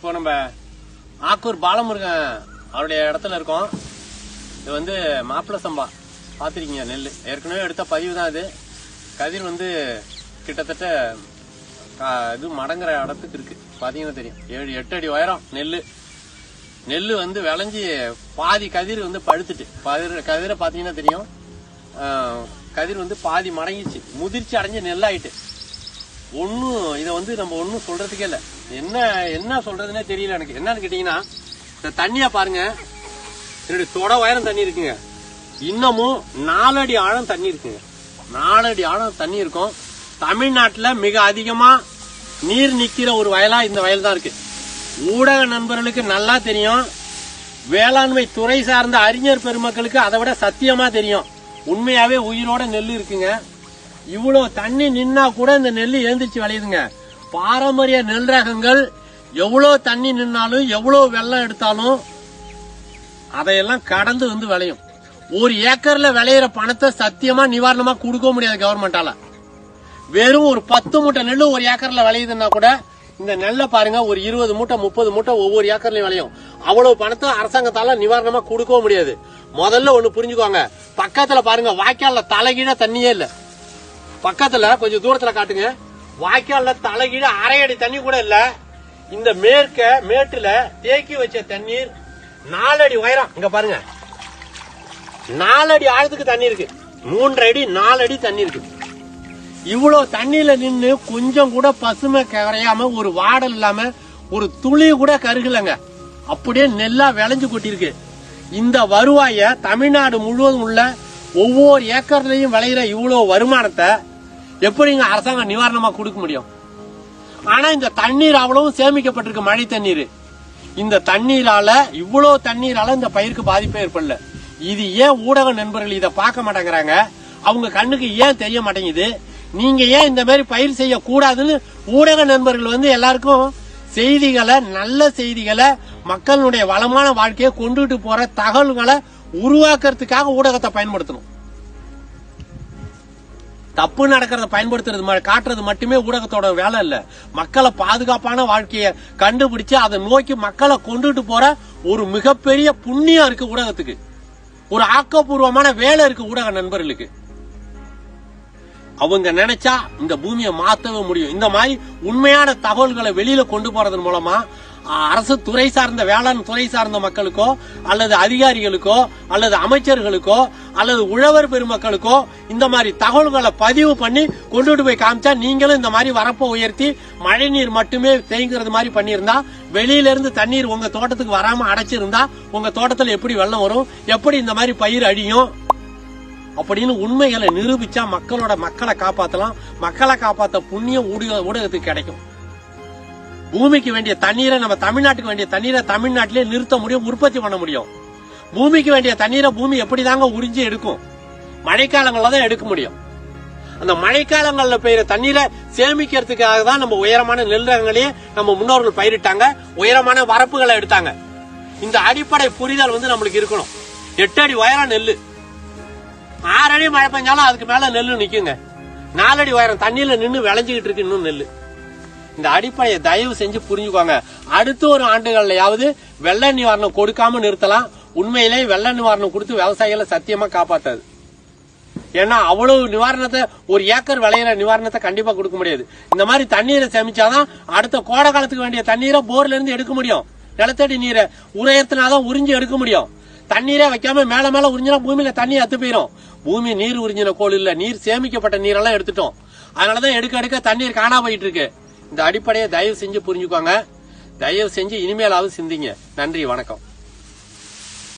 இப்போ நம்ம ஆக்கூர் பாலமுருகன் அவருடைய இடத்துல இருக்கோம். இது வந்து மாப்பிள்ள சம்பா. பார்த்துருக்கீங்க நெல். ஏற்கனவே எடுத்த பதிவு தான் இது. கதிர் வந்து கிட்டத்தட்ட கா- இது மடங்குற இடத்துக்கு இருக்கு. பார்த்தீங்கன்னா தெரியும். ஏழு எட்டு அடி உயரம் நெல். நெல் வந்து விளைஞ்சி பாதி கதிர் வந்து பழுத்துட்டு. கதிர் கதிரை பார்த்தீங்கன்னா தெரியும். கதிர் வந்து பாதி மடங்கிச்சு முதிர்ச்சி அடைஞ்சு நெல்லாயிட்டு. ஒன்றும் இதை வந்து நம்ம ஒன்றும் சொல்கிறதுக்கே இல்லை. என்ன என்ன சொல்றதுன்னே தெரியல எனக்கு. என்னன்னு கேட்டீங்கன்னா இந்த தண்ணியா பாருங்க. என்னுடைய தொட உயரம் தண்ணி இருக்குங்க. இன்னமும் நாலடி ஆழம் தண்ணி இருக்குங்க. நாலடி ஆழம் தண்ணி இருக்கும். தமிழ்நாட்டில் மிக அதிகமாக நீர் நிற்கிற ஒரு வயலாக இந்த வயல் தான் இருக்கு. ஊடக நண்பர்களுக்கு நல்லா தெரியும். வேளாண்மை துறை சார்ந்த அறிஞர் பெருமக்களுக்கு அதை விட சத்தியமாக தெரியும். உண்மையாகவே உயிரோட நெல் இருக்குங்க. இவ்வளோ தண்ணி நின்னா கூட இந்த நெல் எழுந்திரிச்சு விளையுதுங்க. பாரம்பரிய நெல் ரகங்கள் எவ்வளவு தண்ணி நின்னாலும் எவ்வளவு வெள்ளம் எடுத்தாலும் அதையெல்லாம் கடந்து வந்து விளையும். ஒரு ஏக்கர்ல விளையிற பணத்தை சத்தியமா நிவாரணமா கொடுக்க முடியாது கவர்மெண்டால வெறும் ஒரு பத்து மூட்டை நெல் ஒரு ஏக்கர்ல விளையுதுன்னா கூட இந்த நெல்லை பாருங்க ஒரு இருபது மூட்டை முப்பது மூட்டை ஒவ்வொரு ஏக்கர்லயும் விளையும். அவ்வளவு பணத்தை அரசாங்கத்தால நிவாரணமா கொடுக்கவும் முடியாது. முதல்ல ஒண்ணு புரிஞ்சுக்கோங்க. பக்கத்துல பாருங்க வாய்க்கால தலைகீழ தண்ணியே இல்ல. பக்கத்துல கொஞ்சம் தூரத்துல காட்டுங்க. வாய்க்கால்ல தலைகீழ அரை அடி தண்ணி கூட இல்ல. இந்த மேற்க மேட்டுல தேக்கி வச்ச தண்ணீர் நாலடி உயரம். இங்க பாருங்க. நாலடி ஆழத்துக்கு தண்ணி இருக்கு. மூன்றரை அடி நாலடி தண்ணி இருக்கு. இவ்வளவு தண்ணியில நின்று கொஞ்சம் கூட பசுமை கரையாம ஒரு வாடல் இல்லாம ஒரு துளி கூட கருகலங்க. அப்படியே நெல்லா விளைஞ்சு கொட்டிருக்கு இந்த வருவாய தமிழ்நாடு முழுவதும் உள்ள ஒவ்வொரு ஏக்கர்லயும் விளையிற இவ்வளவு வருமானத்தை எப்படிங்க அரசாங்கம் நிவாரணமா கொடுக்க முடியும்? ஆனா இந்த தண்ணீர் அவ்வளவும் சேமிக்கப்பட்டிருக்கு மழை தண்ணீர். இந்த தண்ணீரால இவ்வளவு தண்ணீரால இந்த பயிருக்கு பாதிப்பே ஏற்படல. இது ஏன் ஊடக நண்பர்கள் இதை பார்க்க மாட்டேங்கிறாங்க? அவங்க கண்ணுக்கு ஏன் தெரிய மாட்டேங்குது? நீங்க ஏன் இந்த மாதிரி பயிர் செய்ய கூடாதுன்னு ஊடக நண்பர்கள் வந்து எல்லாருக்கும் செய்திகளை நல்ல செய்திகளை மக்களுடைய வளமான வாழ்க்கையை கொண்டுட்டு போற தகவல்களை உருவாக்குறதுக்காக ஊடகத்தை பயன்படுத்தணும். தப்பு நடக்கிறத பயன்படுத்துறது காட்டுறது மட்டுமே ஊடகத்தோட வேலை இல்ல. மக்களை பாதுகாப்பான வாழ்க்கையை கண்டுபிடிச்சு அதை நோக்கி மக்களை கொண்டுட்டு போற ஒரு மிகப்பெரிய புண்ணியம் இருக்கு ஊடகத்துக்கு. ஒரு ஆக்கப்பூர்வமான வேலை இருக்கு ஊடக நண்பர்களுக்கு. அவங்க நினைச்சா இந்த பூமியை மாத்தவே முடியும். இந்த மாதிரி உண்மையான தகவல்களை வெளியில கொண்டு போறதன் மூலமா அரசு துறை சார்ந்த வேளாண் துறை சார்ந்த மக்களுக்கோ அல்லது அதிகாரிகளுக்கோ அல்லது அமைச்சர்களுக்கோ அல்லது உழவர் பெருமக்களுக்கோ இந்த மாதிரி தகவல்களை பதிவு பண்ணி கொண்டுட்டு போய் காமிச்சா நீங்களும் இந்த மாதிரி வரப்பை உயர்த்தி மழை நீர் மட்டுமே தேங்குறது மாதிரி பண்ணியிருந்தா வெளியில இருந்து தண்ணீர் உங்க தோட்டத்துக்கு வராம அடைச்சிருந்தா உங்க தோட்டத்துல எப்படி வெள்ளம் வரும் எப்படி இந்த மாதிரி பயிர் அழியும் அப்படின்னு உண்மைகளை நிரூபிச்சா மக்களோட மக்களை காப்பாத்தலாம். மக்களை காப்பாத்த புண்ணியம் ஊடக- ஊடகத்துக்கு கிடைக்கும். பூமிக்கு வேண்டிய தண்ணீரை நம்ம தமிழ்நாட்டுக்கு வேண்டிய தண்ணீரை தமிழ்நாட்டிலே நிறுத்த முடியும் உற்பத்தி பண்ண முடியும். பூமிக்கு வேண்டிய தண்ணீரை பூமி எப்படிதாங்க உறிஞ்சி எடுக்கும்? மழைக்காலங்கள்ல தான் எடுக்க முடியும். அந்த மழைக்காலங்களில் பெய்யுற தண்ணீரை சேமிக்கிறதுக்காக தான் நம்ம உயரமான நெல் ரகங்களையே நம்ம முன்னோர்கள் பயிரிட்டாங்க உயரமான வரப்புகளை எடுத்தாங்க. இந்த அடிப்படை புரிதல் வந்து நம்மளுக்கு இருக்கணும். எட்டு அடி உயரம் நெல் ஆறு அடி மழை பெஞ்சாலும் அதுக்கு மேல நெல் நிக்குங்க. நாலடி உயரம் தண்ணியில நின்று விளைஞ்சுக்கிட்டு இருக்கு இன்னும் நெல் இந்த அடிப்படையை தயவு செஞ்சு புரிஞ்சுக்கோங்க. அடுத்த ஒரு ஆண்டுகள்லயாவது வெள்ள நிவாரணம் கொடுக்காம நிறுத்தலாம். உண்மையிலே வெள்ள நிவாரணம் கொடுத்து விவசாயிகளை சத்தியமா காப்பாத்தாது. ஏன்னா அவ்வளவு நிவாரணத்தை ஒரு ஏக்கர் விளையிற நிவாரணத்தை கண்டிப்பா கொடுக்க முடியாது. இந்த மாதிரி தண்ணீரை சேமிச்சாதான் அடுத்த கோடை காலத்துக்கு வேண்டிய தண்ணீரை போர்ல இருந்து எடுக்க முடியும். நிலத்தடி நீரை உரையத்தினாதான் உறிஞ்சி எடுக்க முடியும். தண்ணீரே வைக்காம மேல மேல உறிஞ்சினா பூமியில தண்ணி அத்து போயிடும் பூமி நீர் உறிஞ்சின கோள் இல்ல. நீர் சேமிக்கப்பட்ட நீரெல்லாம் எடுத்துட்டோம். அதனாலதான் எடுக்க எடுக்க தண்ணீர் காணா போயிட்டு இருக்கு. இந்த அடிப்படையை தயவு செஞ்சு புரிஞ்சுக்கோங்க. தயவு செஞ்சு இனிமேலாவது சிந்திங்க. நன்றி வணக்கம்.